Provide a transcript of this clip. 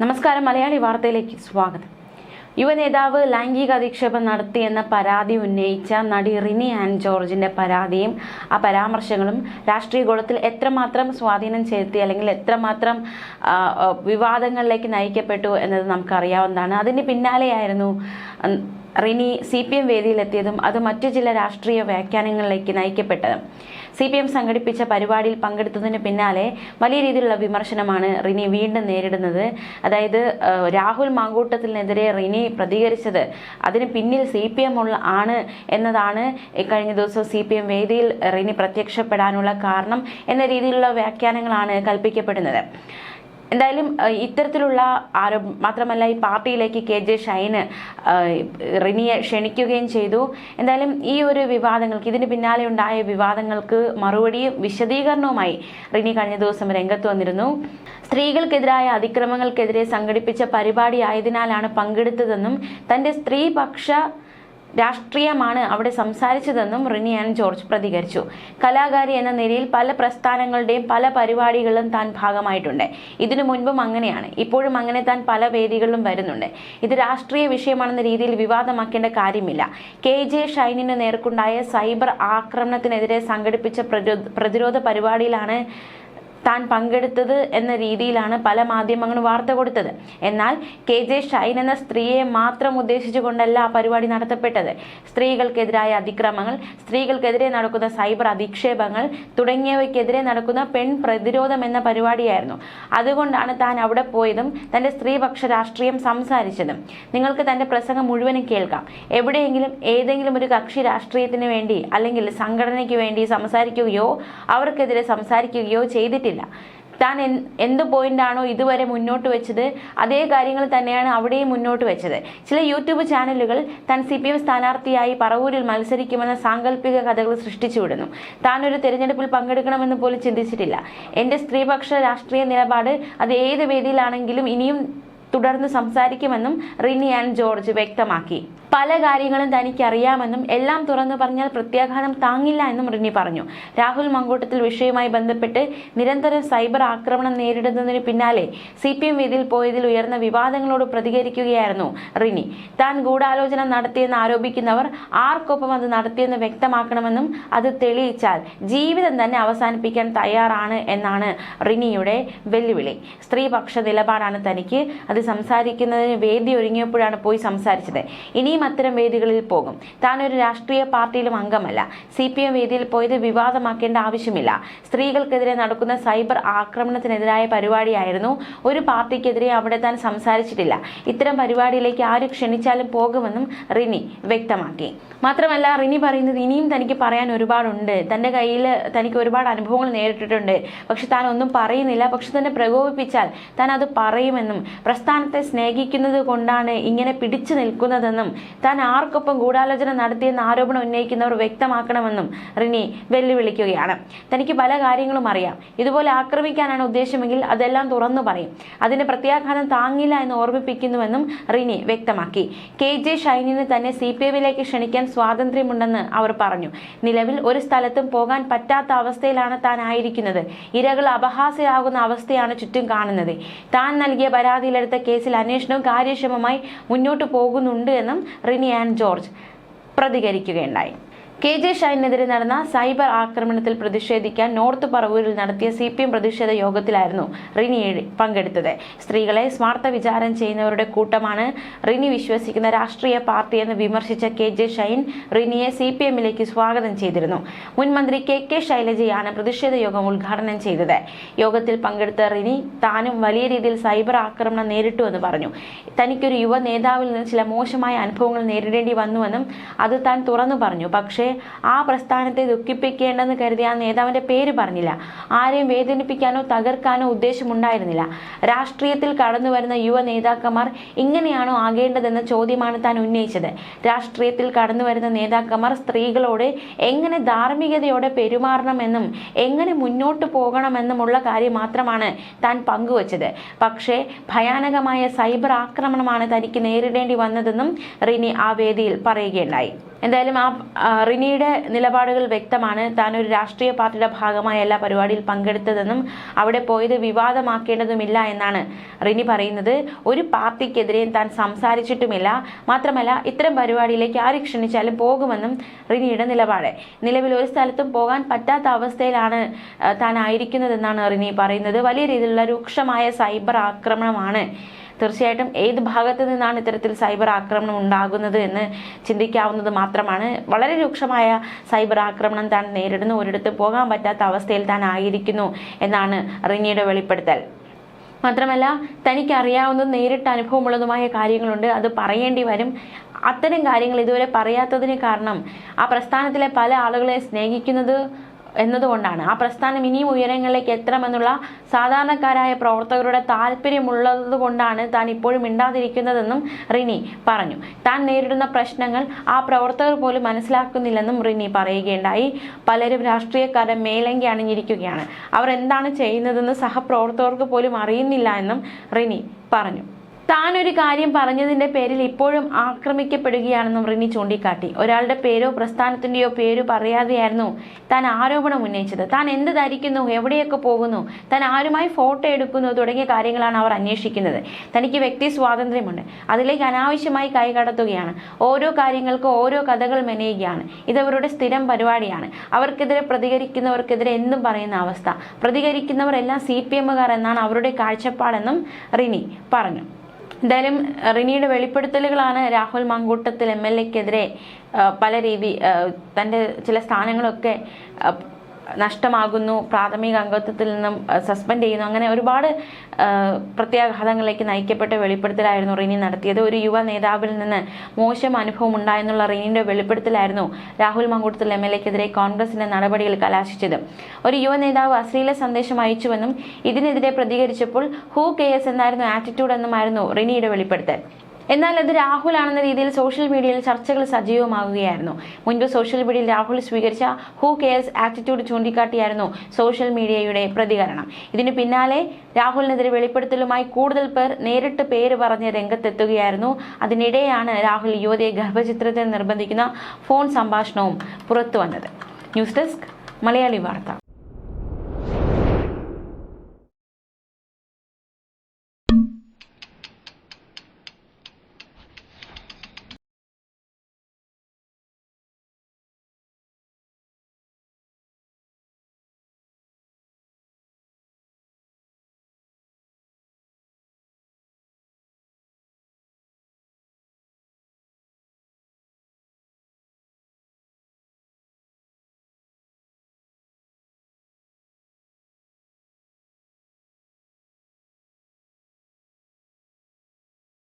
നമസ്കാരം മലയാളി വാർത്തയിലേക്ക് സ്വാഗതം. യുവനേതാവ് ലൈംഗിക അധിക്ഷേപം നടത്തിയെന്ന പരാതി ഉന്നയിച്ച നടി റിനി ആൻഡ് ജോർജിന്റെ പരാതിയും ആ പരാമർശങ്ങളും രാഷ്ട്രീയ ഗോളത്തിൽ എത്രമാത്രം സ്വാധീനം ചെലുത്തി അല്ലെങ്കിൽ എത്രമാത്രം വിവാദങ്ങളിലേക്ക് നയിക്കപ്പെട്ടു എന്നത് നമുക്കറിയാവുന്നതാണ്. അതിന് പിന്നാലെയായിരുന്നു റിനി സി പി എം വേദിയിലെത്തിയതും അത് മറ്റു ചില രാഷ്ട്രീയ വ്യാഖ്യാനങ്ങളിലേക്ക് നയിക്കപ്പെട്ടതും. സി പി എം സംഘടിപ്പിച്ച പരിപാടിയിൽ പങ്കെടുത്തതിന് പിന്നാലെ വലിയ രീതിയിലുള്ള വിമർശനമാണ് റിനി വീണ്ടും നേരിടുന്നത്. അതായത് രാഹുൽ മാങ്കൂട്ടത്തിനെതിരെ റിനി പ്രതികരിച്ചത് അതിന് പിന്നിൽ സി പി എം ഉള്ള ആണ് എന്നതാണ് കഴിഞ്ഞ ദിവസം സി പി എം വേദിയിൽ റിനി പ്രത്യക്ഷപ്പെടാനുള്ള കാരണം എന്ന രീതിയിലുള്ള വ്യാഖ്യാനങ്ങളാണ് കൽപ്പിക്കപ്പെടുന്നത്. എന്തായാലും ഇത്തരത്തിലുള്ള ആരോ മാത്രമല്ല ഈ പാർട്ടിയിലേക്ക് കെ ജെ ഷൈന് റിനിയെ ക്ഷണിക്കുകയും ചെയ്തു. എന്തായാലും ഈ ഒരു വിവാദങ്ങൾക്ക് ഇതിന് പിന്നാലെ ഉണ്ടായ വിവാദങ്ങൾക്ക് മറുപടിയും വിശദീകരണവുമായി റിനി കഴിഞ്ഞ ദിവസം രംഗത്ത് വന്നിരുന്നു. സ്ത്രീകൾക്കെതിരായ അതിക്രമങ്ങൾക്കെതിരെ സംഘടിപ്പിച്ച പരിപാടി ആയതിനാലാണ് പങ്കെടുത്തതെന്നും തന്റെ സ്ത്രീപക്ഷ രാഷ്ട്രീയമാണ് അവിടെ സംസാരിച്ചതെന്നും റിനി ആൻഡ് ജോർജ് പ്രതികരിച്ചു. കലാകാരി എന്ന നിലയിൽ പല പ്രസ്ഥാനങ്ങളുടെയും പല പരിപാടികളിലും താൻ ഭാഗമായിട്ടുണ്ട്. ഇതിനു മുൻപും അങ്ങനെയാണ്. ഇപ്പോഴും അങ്ങനെ താൻ പല വേദികളിലും വരുന്നുണ്ട്. ഇത് രാഷ്ട്രീയ വിഷയമാണെന്ന രീതിയിൽ വിവാദമാക്കേണ്ട കാര്യമില്ല. കെ ജെ ഷൈനിന് നേർക്കുണ്ടായ സൈബർ ആക്രമണത്തിനെതിരെ സംഘടിപ്പിച്ച പ്രതിരോധ പരിപാടിയിലാണ് താൻ പങ്കെടുത്തത് എന്ന രീതിയിലാണ് പല മാധ്യമങ്ങളും വാർത്ത കൊടുത്തത്. എന്നാൽ കെ ജെ ഷൈൻ എന്ന സ്ത്രീയെ മാത്രം ഉദ്ദേശിച്ചുകൊണ്ടല്ല ആ പരിപാടി നടത്തപ്പെട്ടത്. സ്ത്രീകൾക്കെതിരായ അതിക്രമങ്ങൾ സ്ത്രീകൾക്കെതിരെ നടക്കുന്ന സൈബർ അധിക്ഷേപങ്ങൾ തുടങ്ങിയവയ്ക്കെതിരെ നടക്കുന്ന പെൺ പ്രതിരോധം എന്ന പരിപാടിയായിരുന്നു. അതുകൊണ്ടാണ് താൻ അവിടെ പോയതും തന്റെ സ്ത്രീപക്ഷ രാഷ്ട്രീയം സംസാരിച്ചതും. നിങ്ങൾക്ക് തന്റെ പ്രസംഗം മുഴുവനും കേൾക്കാം. എവിടെയെങ്കിലും ഏതെങ്കിലും ഒരു കക്ഷി രാഷ്ട്രീയത്തിന് വേണ്ടി അല്ലെങ്കിൽ സംഘടനയ്ക്ക് വേണ്ടി സംസാരിക്കുകയോ അവർക്കെതിരെ സംസാരിക്കുകയോ ചെയ്തിട്ടില്ല. താൻ എൻ- എന്ത് പോയിന്റാണോ ഇതുവരെ മുന്നോട്ട് വെച്ചത് അതേ കാര്യങ്ങൾ തന്നെയാണ് അവിടെയും മുന്നോട്ട് വെച്ചത്. ചില യൂട്യൂബ് ചാനലുകൾ താൻ സി പി എം സ്ഥാനാർത്ഥിയായി പറവൂരിൽ മത്സരിക്കുമെന്ന സാങ്കല്പിക കഥകൾ സൃഷ്ടിച്ചു വിടുന്നു. താൻ ഒരു തെരഞ്ഞെടുപ്പിൽ പങ്കെടുക്കണമെന്ന് പോലും ചിന്തിച്ചിട്ടില്ല. എന്റെ സ്ത്രീപക്ഷ രാഷ്ട്രീയ നിലപാട് അത് ഏത് വേദിയിലാണെങ്കിലും ഇനിയും തുടർന്ന് സംസാരിക്കുമെന്നും റിനി ആൻഡ് ജോർജ് വ്യക്തമാക്കി. പല കാര്യങ്ങളും തനിക്കറിയാമെന്നും എല്ലാം തുറന്നു പറഞ്ഞാൽ പ്രത്യാഘാതം താങ്ങില്ല എന്നും റിനി പറഞ്ഞു. രാഹുൽ മങ്കൂട്ടത്തിൽ വിഷയവുമായി ബന്ധപ്പെട്ട് നിരന്തരം സൈബർ ആക്രമണം നേരിടുന്നതിന് പിന്നാലെ സി പി എം വേദിയിൽ പോയതിൽ ഉയർന്ന വിവാദങ്ങളോട് പ്രതികരിക്കുകയായിരുന്നു റിനി. താൻ ഗൂഢാലോചന നടത്തിയെന്ന് ആരോപിക്കുന്നവർ ആർക്കൊപ്പം അത് നടത്തിയെന്ന് വ്യക്തമാക്കണമെന്നും അത് തെളിയിച്ചാൽ ജീവിതം തന്നെ അവസാനിപ്പിക്കാൻ തയ്യാറാണ് എന്നാണ് റിനിയുടെ വെല്ലുവിളി. സ്ത്രീപക്ഷ നിലപാടാണ് തനിക്ക്. അത് സംസാരിക്കുന്നതിന് വേദി ഒരുങ്ങിയപ്പോഴാണ് പോയി സംസാരിച്ചത്. ഇനിയും അത്തരം വേദികളിൽ പോകും. താൻ ഒരു രാഷ്ട്രീയ പാർട്ടിയിലും അംഗമല്ല. സി പി എം വേദിയിൽ പോയത് വിവാദമാക്കേണ്ട ആവശ്യമില്ല. സ്ത്രീകൾക്കെതിരെ നടക്കുന്ന സൈബർ ആക്രമണത്തിനെതിരായ പരിപാടിയായിരുന്നു. ഒരു പാർട്ടിക്കെതിരെ അവിടെ താൻ സംസാരിച്ചിട്ടില്ല. ഇത്തരം പരിപാടിയിലേക്ക് ആര് ക്ഷണിച്ചാലും പോകുമെന്നും റിനി വ്യക്തമാക്കി. മാത്രമല്ല റിനി പറയുന്നത് ഇനിയും തനിക്ക് പറയാൻ ഒരുപാടുണ്ട്. തന്റെ കയ്യിൽ തനിക്ക് ഒരുപാട് അനുഭവങ്ങൾ നേരിട്ടിട്ടുണ്ട്. പക്ഷെ താൻ ഒന്നും പറയുന്നില്ല. പക്ഷെ തന്നെ പ്രകോപിപ്പിച്ചാൽ താൻ അത് പറയുമെന്നും പ്രസ്ഥാനത്തെ സ്നേഹിക്കുന്നത് കൊണ്ടാണ് ഇങ്ങനെ പിടിച്ചു നിൽക്കുന്നതെന്നും താൻ ആർക്കൊപ്പം ഗൂഢാലോചന നടത്തിയെന്ന ആരോപണം ഉന്നയിക്കുന്നവർ വ്യക്തമാക്കണമെന്നും റിനി വെല്ലുവിളിക്കുകയാണ്. തനിക്ക് പല കാര്യങ്ങളും അറിയാം. ഇതുപോലെ ആക്രമിക്കാനാണ് ഉദ്ദേശമെങ്കിൽ അതെല്ലാം തുറന്നു പറയും. അതിന് പ്രത്യാഘാതം താങ്ങില്ല എന്ന് ഓർമ്മിപ്പിക്കുന്നുവെന്നും റിനി വ്യക്തമാക്കി. കെ ജെ ഷൈനിന് തന്നെ സി പി എമ്മിലേക്ക് ക്ഷണിക്കാൻ സ്വാതന്ത്ര്യമുണ്ടെന്ന് അവർ പറഞ്ഞു. നിലവിൽ ഒരു സ്ഥലത്തും പോകാൻ പറ്റാത്ത അവസ്ഥയിലാണ് താൻ ആയിരിക്കുന്നത്. ഇരകൾ അപഹാസ്യരാകുന്ന അവസ്ഥയാണ് ചുറ്റും കാണുന്നത്. താൻ നൽകിയ പരാതിയിലെടുത്ത കേസിൽ അന്വേഷണം കാര്യക്ഷമമായി മുന്നോട്ട് പോകുന്നുണ്ട് എന്നും റിനി ആൻഡ് ജോർജ് പ്രതികരിക്കുകയുണ്ടായി. കെ ജെ ഷൈനെതിരെ നടന്ന സൈബർ ആക്രമണത്തിൽ പ്രതിഷേധിക്കാൻ നോർത്ത് പറവൂരിൽ നടത്തിയ സി പി എം പ്രതിഷേധ യോഗത്തിലായിരുന്നു റിനി പങ്കെടുത്തത്. സ്ത്രീകളെ സ്മാർത്ഥ വിചാരം ചെയ്യുന്നവരുടെ കൂട്ടമാണ് റിനി വിശ്വസിക്കുന്ന രാഷ്ട്രീയ പാർട്ടിയെന്ന് വിമർശിച്ച കെ ജെ ഷൈൻ റിനിയെ സി പി എമ്മിലേക്ക് സ്വാഗതം ചെയ്തിരുന്നു. മുൻ മന്ത്രി കെ കെ ശൈലജയാണ് പ്രതിഷേധ യോഗം ഉദ്ഘാടനം ചെയ്തത്. യോഗത്തിൽ പങ്കെടുത്ത റിനി താനും വലിയ രീതിയിൽ സൈബർ ആക്രമണം നേരിട്ടുവെന്ന് പറഞ്ഞു. തനിക്കൊരു യുവ നേതാവിൽ നിന്ന് ചില മോശമായ അനുഭവങ്ങൾ നേരിടേണ്ടി വന്നുവെന്നും അത് താൻ തുറന്നു പറഞ്ഞു. പക്ഷേ ആ പ്രസ്ഥാനത്തെ ദുഃഖിപ്പിക്കേണ്ടെന്ന് കരുതി ആ നേതാവിന്റെ പേര് പറഞ്ഞില്ല. ആരെയും വേദനിപ്പിക്കാനോ തകർക്കാനോ ഉദ്ദേശമുണ്ടായിരുന്നില്ല. രാഷ്ട്രീയത്തിൽ കടന്നു വരുന്ന യുവ നേതാക്കന്മാർ ഇങ്ങനെയാണോ ആകേണ്ടതെന്ന ചോദ്യമാണ് താൻ ഉന്നയിച്ചത്. രാഷ്ട്രീയത്തിൽ കടന്നു വരുന്ന നേതാക്കന്മാർ സ്ത്രീകളോട് എങ്ങനെ ധാർമ്മികതയോടെ പെരുമാറണമെന്നും എങ്ങനെ മുന്നോട്ട് പോകണമെന്നുമുള്ള കാര്യം മാത്രമാണ് താൻ പങ്കുവച്ചത്. പക്ഷേ ഭയാനകമായ സൈബർ ആക്രമണമാണ് തനിക്ക് നേരിടേണ്ടി വന്നതെന്നും റിനി ആ വേദിയിൽ പറയുകയുണ്ടായി. എന്തായാലും ആ റിനിയുടെ നിലപാടുകൾ വ്യക്തമാണ്. താൻ ഒരു രാഷ്ട്രീയ പാർട്ടിയുടെ ഭാഗമായല്ല പരിപാടിയിൽ പങ്കെടുത്തതെന്നും അവിടെ പോയത് വിവാദമാക്കേണ്ടതുമില്ല എന്നാണ് റിനി പറയുന്നത്. ഒരു പാർട്ടിക്കെതിരെ താൻ സംസാരിച്ചിട്ടുമില്ല. മാത്രമല്ല ഇത്തരം പരിപാടിയിലേക്ക് ആര് ക്ഷണിച്ചാലും പോകുമെന്നും റിനിയുടെ നിലപാട്. നിലവിൽ ഒരു സ്ഥലത്തും പോകാൻ പറ്റാത്ത അവസ്ഥയിലാണ് താൻ ആയിരിക്കുന്നതെന്നാണ് റിനി പറയുന്നത്. വലിയ രീതിയിലുള്ള രൂക്ഷമായ സൈബർ ആക്രമണമാണ് തീർച്ചയായിട്ടും ഏത് ഭാഗത്തു നിന്നാണ് ഇത്തരത്തിൽ സൈബർ ആക്രമണം ഉണ്ടാകുന്നത് എന്ന് ചിന്തിക്കാവുന്നത് മാത്രമാണ്. വളരെ രൂക്ഷമായ സൈബർ ആക്രമണം താൻ നേരിടുന്നു. ഒരിടത്ത് പോകാൻ പറ്റാത്ത അവസ്ഥയിൽ താൻ ആയിരിക്കുന്നു എന്നാണ് റിനിയുടെ വെളിപ്പെടുത്തൽ. മാത്രമല്ല തനിക്ക് അറിയാവുന്നതും നേരിട്ട് അനുഭവമുള്ളതുമായ കാര്യങ്ങളുണ്ട്. അത് പറയേണ്ടി വരും. അത്തരം കാര്യങ്ങൾ ഇതുവരെ പറയാത്തതിന് കാരണം ആ പ്രസ്ഥാനത്തിലെ പല ആളുകളെ സ്നേഹിക്കുന്നത് എന്നതുകൊണ്ടാണ്. ആ പ്രസ്ഥാനം ഇനിയും ഉയരങ്ങളിലേക്ക് എത്തണമെന്നുള്ള സാധാരണക്കാരായ പ്രവർത്തകരുടെ താല്പര്യമുള്ളത് കൊണ്ടാണ് താൻ ഇപ്പോഴും മിണ്ടാതിരിക്കുന്നതെന്നും റിനി പറഞ്ഞു. താൻ നേരിടുന്ന പ്രശ്നങ്ങൾ ആ പ്രവർത്തകർ പോലും മനസ്സിലാക്കുന്നില്ലെന്നും റിനി പറയുകയുണ്ടായി. പലരും രാഷ്ട്രീയക്കാരെ മേലങ്കി അണിഞ്ഞിരിക്കുകയാണ്. അവർ എന്താണ് ചെയ്യുന്നതെന്ന് സഹപ്രവർത്തകർക്ക് പോലും അറിയുന്നില്ല എന്നും റിനി പറഞ്ഞു. താൻ ഒരു കാര്യം പറഞ്ഞതിന്റെ പേരിൽ ഇപ്പോഴും ആക്രമിക്കപ്പെടുകയാണെന്നും റിനി ചൂണ്ടിക്കാട്ടി. ഒരാളുടെ പേരോ പ്രസ്ഥാനത്തിന്റെയോ പേര് പറയാതെയായിരുന്നു താൻ ആരോപണം ഉന്നയിച്ചത്. താൻ എന്ത് ധരിക്കുന്നു എവിടെയൊക്കെ പോകുന്നു താൻ ആരുമായി ഫോട്ടോ എടുക്കുന്നു തുടങ്ങിയ കാര്യങ്ങളാണ് അവർ അന്വേഷിക്കുന്നത്. തനിക്ക് വ്യക്തി സ്വാതന്ത്ര്യമുണ്ട്. അതിലേക്ക് അനാവശ്യമായി കൈകടത്തുകയാണ്. ഓരോ കാര്യങ്ങൾക്കും ഓരോ കഥകൾ മെനയുകയാണ്. ഇതവരുടെ സ്ഥിരം പരിപാടിയാണ്. അവർക്കെതിരെ പ്രതികരിക്കുന്നവർക്കെതിരെ എന്നും പറയുന്ന അവസ്ഥ. പ്രതികരിക്കുന്നവരെല്ലാം സി പി എമ്മുകാർ എന്നാണ് അവരുടെ കാഴ്ചപ്പാടെന്നും റിനി പറഞ്ഞു. എന്തായാലും റിനിയുടെ വെളിപ്പെടുത്തലുകളാണ് രാഹുൽ മങ്കൂട്ടത്തിൽ എം എൽ എക്കെതിരെ പല രീതി തന്റെ ചില സ്ഥാനങ്ങളൊക്കെ നഷ്ടമാകുന്നു പ്രാഥമിക അംഗത്വത്തിൽ നിന്നും സസ്പെൻഡ് ചെയ്യുന്നു. അങ്ങനെ ഒരുപാട് പ്രത്യാഘാതങ്ങളിലേക്ക് നയിക്കപ്പെട്ട വെളിപ്പെടുത്തലായിരുന്നു റിനി നടത്തിയത്. ഒരു യുവ നേതാവിൽ നിന്ന് മോശം അനുഭവം ഉണ്ടായെന്നുള്ള റിനിയുടെ വെളിപ്പെടുത്തലായിരുന്നു രാഹുൽ മങ്കൂട്ടത്തിൽ എം എൽ എക്കെതിരെ കോൺഗ്രസിന്റെ നടപടികൾ കലാശിച്ചത്. ഒരു യുവ നേതാവ് അശ്ലീല സന്ദേശം അയച്ചുവെന്നും ഇതിനെതിരെ പ്രതികരിച്ചപ്പോൾ ഹൂ കെ എസ് എന്നായിരുന്നു ആറ്റിറ്റ്യൂഡ് എന്നുമായിരുന്നു റിനിയുടെ വെളിപ്പെടുത്തൽ. എന്നാൽ അത് രാഹുൽ ആണെന്ന രീതിയിൽ സോഷ്യൽ മീഡിയയിൽ ചർച്ചകൾ സജീവമാകുകയായിരുന്നു മുൻപ് സോഷ്യൽ മീഡിയയിൽ രാഹുൽ സ്വീകരിച്ച ഹൂ കെയർസ് ആറ്റിറ്റ്യൂഡ് ചൂണ്ടിക്കാട്ടിയായിരുന്നു സോഷ്യൽ മീഡിയയുടെ പ്രതികരണം. ഇതിനു പിന്നാലെ രാഹുലിനെതിരെ വെളിപ്പെടുത്തലുമായി കൂടുതൽ പേർ നേരിട്ട് പേര് പറഞ്ഞ് രംഗത്തെത്തുകയായിരുന്നു. അതിനിടെയാണ് രാഹുൽ യുവതിയെ ഗർഭചിത്രത്തിൽ നിർബന്ധിക്കുന്ന ഫോൺ സംഭാഷണവും പുറത്തു വന്നത് ന്യൂസ് ഡെസ്ക് മലയാളി വാർത്ത.